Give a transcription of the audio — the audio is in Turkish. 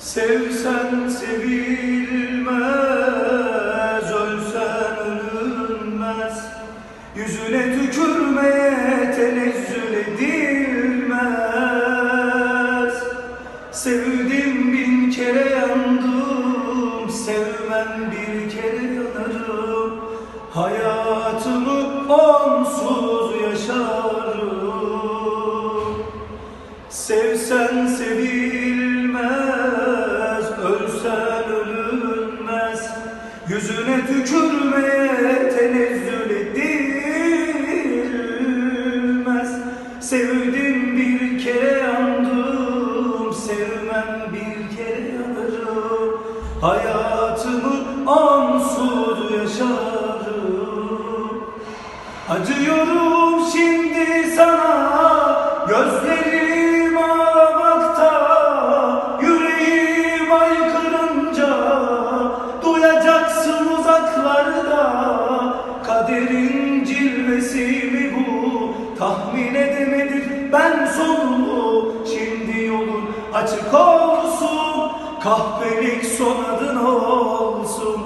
Sevsen sevilmez, ölsen ölünmez. Yüzüne tükürmeye tenezzül edilmez. Sevdim bin kere yandım, sevmem bir kere yanarım. Hayatımı onsuz yaşarım. Sevsen Yüzüne tükürmeye tenezzül edilmez. Sevdim bir kere yandım, sevmem bir kere yanarım. Hayatımı onsuz yaşarım. Acıyorum şimdi Kaderin cilvesi mi bu? Tahmin edemedim ben sonunu. Şimdi yolun açık olsun Kahpelik son adın olsun